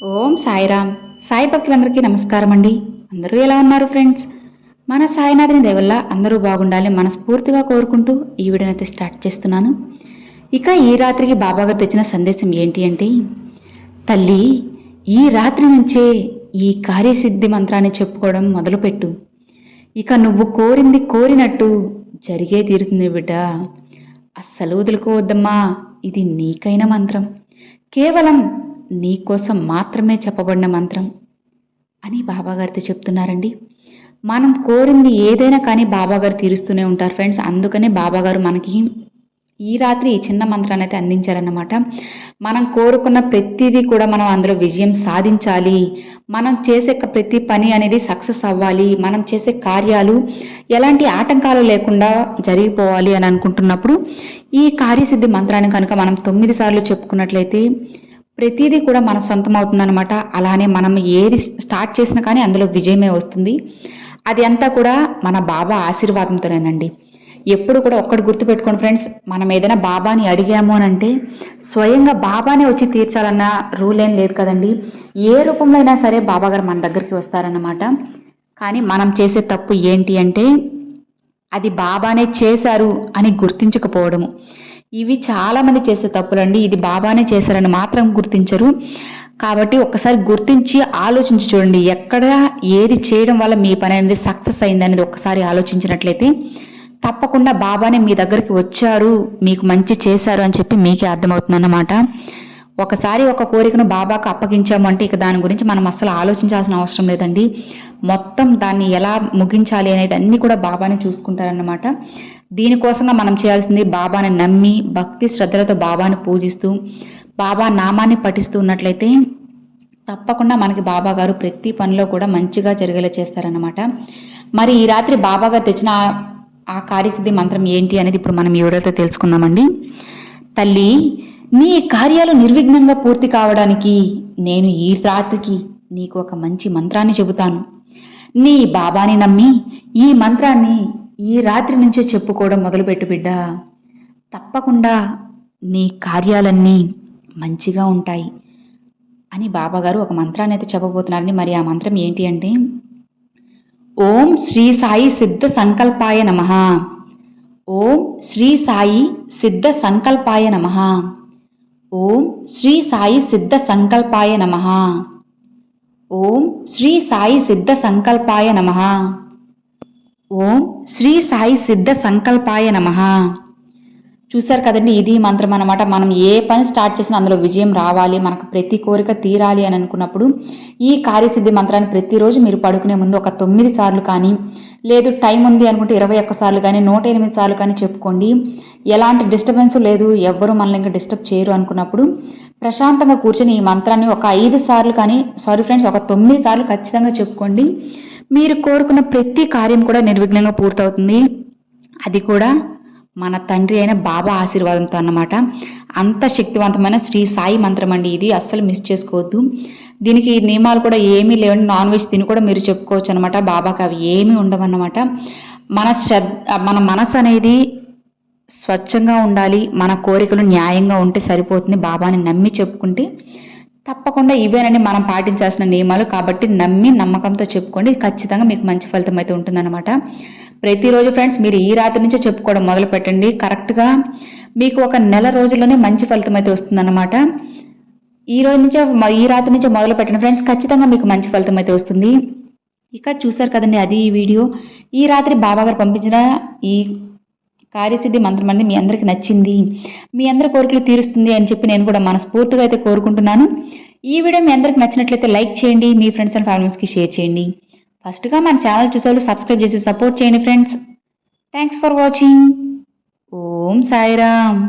ఓం సాయిరామ్. సాయి భక్తులందరికీ నమస్కారం అండి అందరూ ఎలా ఉన్నారు ఫ్రెండ్స్? మన సాయినాథుని దేవల్ల అందరూ బాగుండాలి మనస్ఫూర్తిగా కోరుకుంటూ ఈ వీడియోనైతే స్టార్ట్ చేస్తున్నాను. ఇక ఈ రాత్రికి బాబాగారు తెచ్చిన సందేశం ఏంటి అంటే తల్లి ఈ రాత్రి నుంచే ఈ కార్యసిద్ధి మంత్రాన్ని చెప్పుకోవడం మొదలుపెట్టు. ఇక నువ్వు కోరింది కోరినట్టు జరిగే తీరుతుంది బిడ్డ. అస్సలు వదులుకోవద్దమ్మా. ఇది నీకైన మంత్రం. కేవలం నీకోసం మాత్రమే చెప్పబడిన మంత్రం అని బాబాగారితో చెప్తున్నారండి. మనం కోరింది ఏదైనా కానీ బాబాగారు తీరుస్తూనే ఉంటారు ఫ్రెండ్స్. అందుకనే బాబాగారు మనకి ఈ రాత్రి ఈ చిన్న మంత్రాన్ని అయితే అందించారన్నమాట. మనం కోరుకున్న ప్రతిదీ కూడా మనం అందులో విజయం సాధించాలి. మనం చేసే ప్రతి పని అనేది సక్సెస్ అవ్వాలి. మనం చేసే కార్యాలు ఎలాంటి ఆటంకాలు లేకుండా జరిగిపోవాలి అని అనుకుంటున్నప్పుడు ఈ కార్యసిద్ధి మంత్రాన్ని కనుక మనం తొమ్మిది సార్లు చెప్పుకున్నట్లయితే ప్రతిదీ కూడా మన సొంతం అవుతుందన్నమాట అలానే మనం ఏది స్టార్ట్ చేసినా కానీ అందులో విజయమే వస్తుంది. అది అంతా కూడా మన బాబా ఆశీర్వాదంతోనేనండి. ఎప్పుడు కూడా ఒక్కటి గుర్తుపెట్టుకోండి ఫ్రెండ్స్ మనం ఏదైనా బాబాని అడిగాము అని అంటే స్వయంగా బాబానే వచ్చి తీర్చాలన్న రూల్ ఏం లేదు కదండి. ఏ రూపంలో అయినా సరే బాబా గారు మన దగ్గరికి వస్తారన్నమాట. కానీ మనం చేసే తప్పు ఏంటి అంటే అది బాబానే చేశారు అని గుర్తించకపోవడము. ఇవి చాలామంది చేసే తప్పులండి. ఇది బాబానే చేశారని మాత్రం గుర్తించరు. కాబట్టి ఒకసారి గుర్తించి ఆలోచించి చూడండి. ఎక్కడ ఏది చేయడం వల్ల మీ పని అనేది సక్సెస్ అయింది అనేది ఒకసారి ఆలోచించినట్లయితే తప్పకుండా బాబానే మీ దగ్గరికి వచ్చారు మీకు మంచి చేశారు అని చెప్పి మీకే అర్థమవుతుందన్నమాట. ఒకసారి ఒక కోరికను బాబాకు అప్పగించాము అంటే ఇక దాని గురించి మనం అస్సలు ఆలోచించాల్సిన అవసరం లేదండి. మొత్తం దాన్ని ఎలా ముగించాలి అనేది అన్నీ కూడా బాబానే చూసుకుంటారన్నమాట. దీనికోసంగా మనం చేయాల్సింది బాబాని నమ్మి భక్తి శ్రద్ధలతో బాబాని పూజిస్తూ బాబా నామాన్ని పఠిస్తూ ఉన్నట్లయితే తప్పకుండా మనకి బాబా గారు ప్రతి పనిలో కూడా మంచిగా జరిగేలా చేస్తారన్నమాట. మరి ఈ రాత్రి బాబా గారు తెచ్చిన ఆ- ఆ కార్యసిద్ధి మంత్రం ఏంటి అనేది ఇప్పుడు మనం ఈ వీడియోతో తెలుసుకుందామండి. తల్లి నీ కార్యాలు నిర్విఘ్నంగా పూర్తి కావడానికి నేను ఈ రాత్రికి నీకు ఒక మంచి మంత్రాన్ని చెబుతాను. నీ బాబాని నమ్మి ఈ మంత్రాన్ని ఈ రాత్రి నుంచే చెప్పుకోవడం మొదలుపెట్టు బిడ్డ. తప్పకుండా నీ కార్యాలన్నీ మంచిగా ఉంటాయి అని బాబాగారు ఒక మంత్రాన్ని అయితే చెప్పబోతున్నారని మరి ఆ మంత్రం ఏంటి అంటే ఓం శ్రీ సాయి సిద్ధ సంకల్పాయ నమ. ఓం శ్రీ సాయి సిద్ధ సంకల్పాయ నమ. ఓం శ్రీ సాయి సిద్ధ సంకల్పాయ నమ. ఓం శ్రీ సాయి సిద్ధ సంకల్పాయ నమ. ఓం శ్రీ సాయి సిద్ధ సంకల్పాయ నమ. చూశారు కదండి ఇది మంత్రం అన్నమాట. మనం ఏ పని స్టార్ట్ చేసినా అందులో విజయం రావాలి మనకు ప్రతి కోరిక తీరాలి అని అనుకున్నప్పుడు ఈ కార్యసిద్ధి మంత్రాన్ని ప్రతిరోజు మీరు పడుకునే ముందు ఒక తొమ్మిది సార్లు కానీ లేదు టైం ఉంది అనుకుంటే ఇరవై ఒక్క సార్లు కానీ నూట ఎనిమిది సార్లు కానీ చెప్పుకోండి. ఎలాంటి డిస్టర్బెన్స్ లేదు ఎవ్వరూ మనల్ని ఇంకా డిస్టర్బ్ చేయరు అనుకున్నప్పుడు ప్రశాంతంగా కూర్చొని ఈ మంత్రాన్ని ఒక ఐదు సార్లు కానీ సారీ ఫ్రెండ్స్ ఒక తొమ్మిది సార్లు ఖచ్చితంగా చెప్పుకోండి. మీరు కోరుకున్న ప్రతి కార్యం కూడా నిర్విఘ్నంగా పూర్తవుతుంది. అది కూడా మన తండ్రి అయిన బాబా ఆశీర్వాదంతో అన్నమాట. అంత శక్తివంతమైన శ్రీ సాయి మంత్రం అండి ఇది. అస్సలు మిస్ చేసుకోవద్దు. దీనికి నియమాలు కూడా ఏమీ లేవండి. నాన్ వెజ్ తిని కూడా మీరు చెప్పుకోవచ్చు అనమాట బాబాకి అవి ఏమీ ఉండవన్నమాట మన శ్రద్ధ మన మనసు అనేది స్వచ్ఛంగా ఉండాలి. మన కోరికలు న్యాయంగా ఉంటే సరిపోతుంది. బాబాని నమ్మి చెప్పుకుంటే తప్పకుండా ఇవేనని మనం పాటించాల్సిన నియమాలు కాబట్టి నమ్మి నమ్మకంతో చెప్పుకోండి. ఖచ్చితంగా మీకు మంచి ఫలితం అయితే ఉంటుందన్నమాట. ప్రతిరోజు ఫ్రెండ్స్ మీరు ఈ రాత్రి నుంచే చెప్పుకోవడం మొదలు పెట్టండి. కరెక్ట్గా మీకు ఒక నెల రోజుల్లోనే మంచి ఫలితం అయితే వస్తుందన్నమాట. ఈ రోజు నుంచే ఈ రాత్రి నుంచే మొదలు పెట్టండి ఫ్రెండ్స్. ఖచ్చితంగా మీకు మంచి ఫలితం అయితే వస్తుంది. ఇక చూసారు కదండి అది ఈ వీడియో. ఈ రాత్రి బాబాగారు పంపించిన ఈ కార్యసిద్ధి మంత్రం అనేది మీ అందరికి నచ్చింది. మీ అందరి కోరికలు తీరుస్తుంది అని చెప్పి నేను కూడా మనస్ఫూర్తిగా అయితే కోరుకుంటున్నాను. ఈ వీడియో మీ అందరికి నచ్చినట్లయితే లైక్ చేయండి మీ ఫ్రెండ్స్ అండ్ ఫ్యామిలీస్కి షేర్ చేయండి. ఫస్ట్గా మన ఛానల్ చూసేవాళ్ళు సబ్స్క్రైబ్ చేసి సపోర్ట్ చేయండి friends. Thanks for watching Om Sairam.